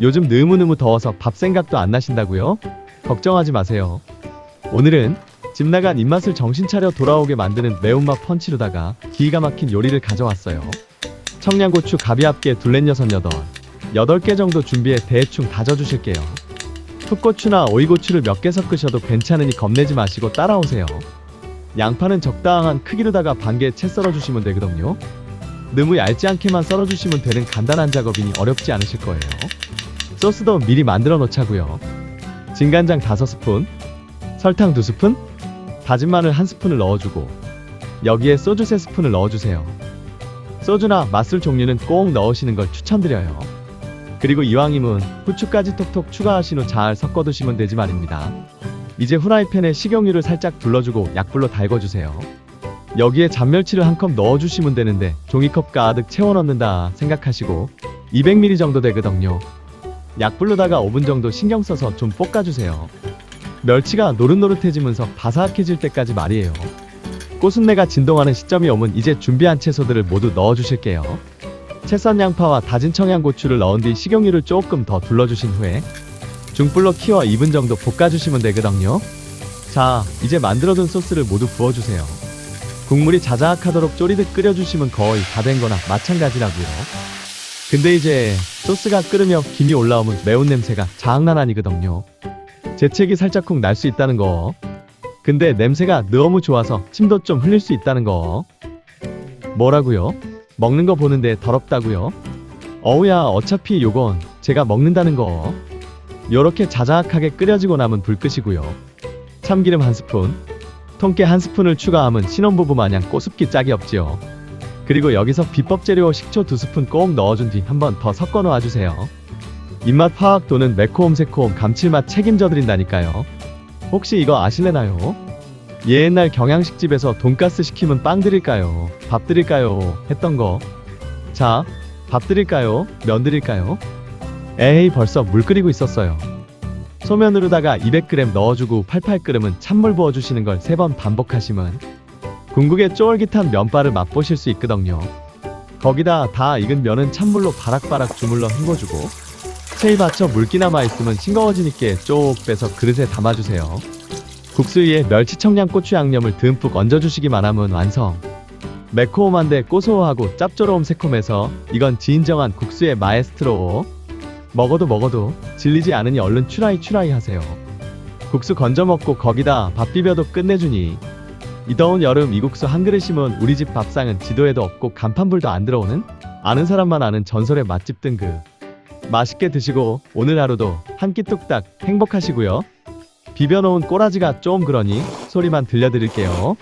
요즘 느무느무 더워서 밥 생각도 안 나신다고요? 걱정하지 마세요. 오늘은 집 나간 입맛을 정신 차려 돌아오게 만드는 매운맛 펀치로다가 기가 막힌 요리를 가져왔어요. 청양고추 가비합게 둘렛 여섯 여덟 여덟 개 정도 준비해 대충 다져주실게요. 풋고추나 오이고추를 몇 개 섞으셔도 괜찮으니 겁내지 마시고 따라오세요. 양파는 적당한 크기로다가 반개 채 썰어주시면 되거든요. 너무 얇지 않게만 썰어주시면 되는 간단한 작업이니 어렵지 않으실 거예요. 소스도 미리 만들어 놓자고요. 진간장 5스푼, 설탕 2스푼, 다진 마늘 1스푼을 넣어주고 여기에 소주 3스푼을 넣어주세요. 소주나 맛술 종류는 꼭 넣으시는 걸 추천드려요. 그리고 이왕이면 후추까지 톡톡 추가하신 후 잘 섞어두시면 되지 말입니다. 이제 후라이팬에 식용유를 살짝 둘러주고 약불로 달궈주세요. 여기에 잔멸치를 한 컵 넣어주시면 되는데 종이컵 가득 채워 넣는다 생각하시고 200ml 정도 되거든요. 약불로다가 5분 정도 신경 써서 좀 볶아주세요. 멸치가 노릇노릇해지면서 바삭해질 때까지 말이에요. 꼬순내가 진동하는 시점이 오면 이제 준비한 채소들을 모두 넣어주실게요. 채썬 양파와 다진 청양고추를 넣은 뒤 식용유를 조금 더 둘러주신 후에 중불로 키워 2분 정도 볶아주시면 되거든요. 자, 이제 만들어둔 소스를 모두 부어주세요. 국물이 자작하도록 쪼리듯 끓여주시면 거의 다 된 거나 마찬가지라고요. 근데 이제 소스가 끓으며 김이 올라오면 매운 냄새가 장난 아니거든요. 재채기 살짝쿵 날 수 있다는 거. 근데 냄새가 너무 좋아서 침도 좀 흘릴 수 있다는 거. 뭐라고요? 먹는 거 보는데 더럽다고요? 어우야 어차피 요건 제가 먹는다는 거. 요렇게 자작하게 끓여지고 남은 불 끄시고요. 참기름 한 스푼, 통깨 한 스푼을 추가하면 신혼부부 마냥 꼬숩기 짝이 없지요. 그리고 여기서 비법 재료 식초 두 스푼 꼭 넣어준 뒤 한 번 더 섞어 놓아주세요. 입맛 파악 또는 매콤 새콤 감칠맛 책임져 드린다니까요. 혹시 이거 아실래나요? 옛날 경양식집에서 돈가스 시키면 빵 드릴까요? 밥 드릴까요? 했던 거. 자, 밥 드릴까요? 면 드릴까요? 에이 벌써 물 끓이고 있었어요. 소면으로다가 200g 넣어주고 팔팔 끓으면 찬물 부어주시는 걸세번 반복하시면 궁극의 쫄깃한 면발을 맛보실 수 있거든요. 거기다 다 익은 면은 찬물로 바락바락 주물러 헹궈주고 체이 받쳐 물기 남아 있으면 싱거워지니까 쪽 빼서 그릇에 담아주세요. 국수 위에 멸치 청양 고추 양념을 듬뿍 얹어주시기만 하면 완성. 매콤한데 고소하고 짭조름 새콤해서 이건 진정한 국수의 마에스트로. 먹어도 먹어도 질리지 않으니 얼른 추라이 추라이 하세요. 국수 건져 먹고 거기다 밥 비벼도 끝내주니. 이 더운 여름 이 국수 한 그릇이면 우리 집 밥상은 지도에도 없고 간판불도 안 들어오는 아는 사람만 아는 전설의 맛집 등급. 맛있게 드시고 오늘 하루도 한 끼 뚝딱 행복하시고요. 비벼놓은 꼬라지가 좀 그러니 소리만 들려드릴게요